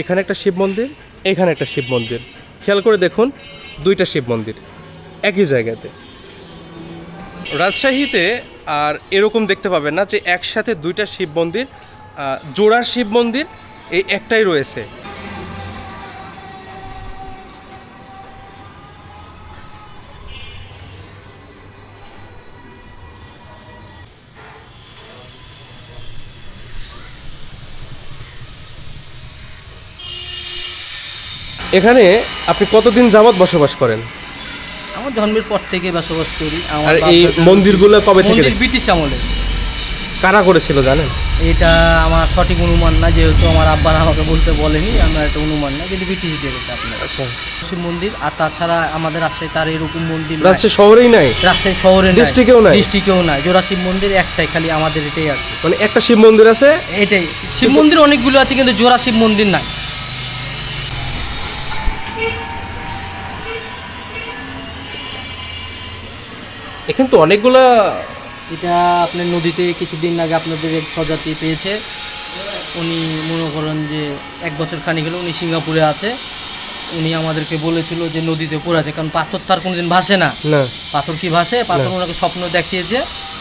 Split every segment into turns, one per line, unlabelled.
এখানে একটা শিব মন্দির, এখানে একটা শিব মন্দির। খেয়াল করে দেখুন, দুইটা শিব মন্দির, একই জায়গাতে। রাজশাহীতে আর এরকম দেখতে পাবেন না যে একসাথে দুইটা শিব মন্দির জোড়া শিব মন্দির, এই একটাই রয়েছে। এখানে আপনি কতদিন যাবত বসবাস করেন?
আমার জন্মের পর থেকে বসবাস করি।
আর এই মন্দিরগুলো কবে থেকে
মন্দির ব্রিটিশ আমলে।
কারা করেছিল জানেন?
এটা আমার সঠিক অনুমান না যেহেতু আমার আব্বার আমাকে বলতে বলেনি আমার একটা অনুমান না কিন্তু ব্রিটিশ দিয়েছে আপনার।
আচ্ছা।
শিব মন্দির আর তাছাড়া আমাদের রাজশাহী তার এরকম মন্দির
রাজশাহী শহরেই নাই?
রাজশাহী শহরে
ডিস্ট্রিক্টেও নাই?
ডিস্ট্রিক্টেও নাই। জোড়া শিব মন্দির একটাই খালি আমাদের এটাই আছে।
মানে একটা শিব মন্দির আছে?
এটাই। শিব মন্দির অনেকগুলো আছে কিন্তু জোড়া শিব মন্দির নাই।
এখানে তো অনেকগুলা
এটা আপনার নদীতে কিছুদিন আগে আপনাদের এক প্রজাতি পেয়েছে। উনি মনে করেন যে এক বছর খানিক হলো উনি সিঙ্গাপুরে আছে। উনি আমাদেরকে বলেছিল যে নদীতে পড়ে আছে কারণ পাথর তার কোনোদিন ভাসে না।
না।
পাথর কি ভাসে? পাথর ওনাকে স্বপ্ন দেখিয়েছে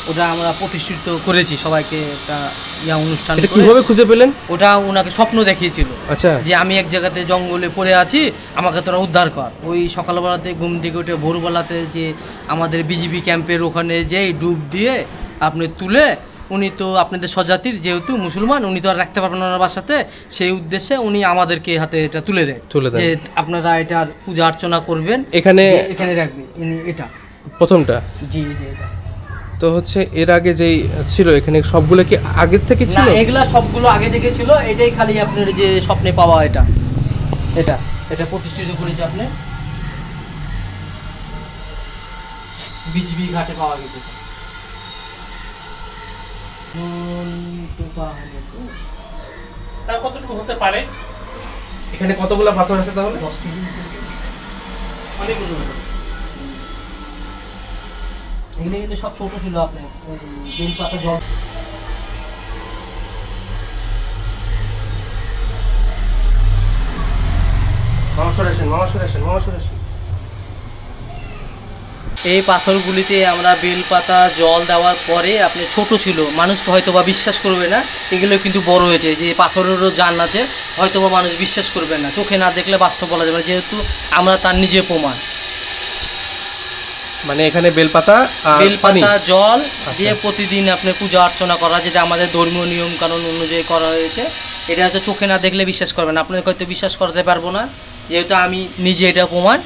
ওটা আমরা প্রতিষ্ঠিত করেছি সবাইকে একটা ইয়া অনুষ্ঠান
এটা কীভাবে খুঁজে পেলেন?
ওটা ওনাকে স্বপ্ন দেখিয়েছিল
আচ্ছা।
যে আমি এক জায়গাতে জঙ্গলে পড়ে আছি আমাকে তোরা উদ্ধার কর। ওই সকালবেলাতে ঘুম থেকে উঠে ভোরবেলাতে যে আমাদের বিজিবি ক্যাম্পের ওখানে যেই ডুব দিয়ে আপনি তুলে উনি তো আপনাদের স্বজাতির যেহেতু মুসলমান উনি তো আর রাখতে পারবেন ওনার বাসাতে সেই উদ্দেশ্যে উনি আমাদেরকে হাতে এটা তুলে দেয়।
তুলে দেয়।
যে আপনারা এটার পূজা অর্চনা করবেন
এখানে
এখানে রাখবেন। এটা।
প্রথমটা?
জি জি এটা।
তো হচ্ছে এর আগে যেই ছিল এখানে সবগুলো কি আগের থেকে ছিল?
না এগুলা সবগুলো আগে থেকে ছিল এটাই খালি আপনার যে স্বপ্নে পাওয়া এটা। এটা এটা প্রতিষ্ঠিত করেছে আপনি। বিজিবি ঘাটে পাওয়া গেছে।
তার কতটুকু হতে পারে? এখানে কতগুলো পাথর আছে তাহলে?
দশ কেজি।
অনেকগুলো
এগুলো কিন্তু সব ছোট ছিল আপনার বেল পাতা জল। এই পাথরগুলিতে আমরা বেলপাতা জল দেওয়ার পরে আপনি ছোট ছিল মানুষ তো হয়তো বা বিশ্বাস করবে না এগুলো কিন্তু বড় হয়েছে যে পাথরেরও জান আছে হয়তো বা মানুষ বিশ্বাস করবে না চোখে না দেখলে বাস্তব বলা যাবে না যেহেতু আমরা তার নিজে প্রমাণ।
মানে এখানে বেলপাতা
বেলপাতা জল দিয়ে প্রতিদিন আপনি পূজা অর্চনা করা যেটা আমাদের ধর্মীয় নিয়ম কানুন অনুযায়ী করা হয়েছে। এটা হয়তো চোখে না দেখলে বিশ্বাস করবেন আপনাকে হয়তো বিশ্বাস করতে পারব না। যেহেতু আমি নিজে এটা প্রমাণ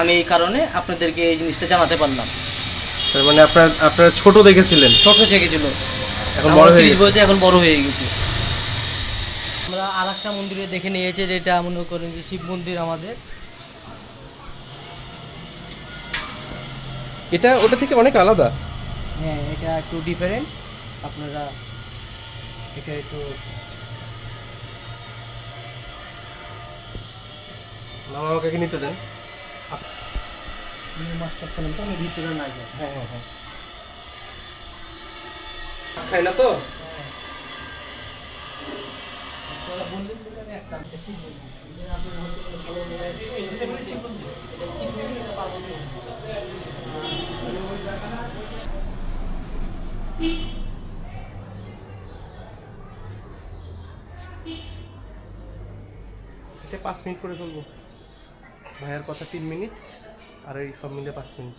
আমি এই কারণে আপনাদেরকে এই জিনিসটা জানাতে পারলাম।
তার মানে আপনার আপনারা ছোট দেখেছিলেন?
ছোট থেকেছিল
এখন বড় হয়ে গেছে।
এখন বড় হয়ে গেছে। আমরা আর একটা মন্দিরে দেখে নিয়েছে যেটা মনে করেন যে শিব মন্দির আমাদের।
এটা ওটা থেকে অনেক আলাদা।
হ্যাঁ এটা একটু ডিফারেন্ট আপনারা এটা একটু
মামা আমাকে নিতে দেন।
মাস্টার করেন তো আমি ভিতরে না যাই।
হ্যাঁ হ্যাঁ হ্যাঁ। খাই না তো?
বললেন একটা এটা
পাঁচ মিনিট করে চলবো। ভাইয়ার কথা তিন মিনিট, আর এই সব মিলে পাঁচ মিনিট।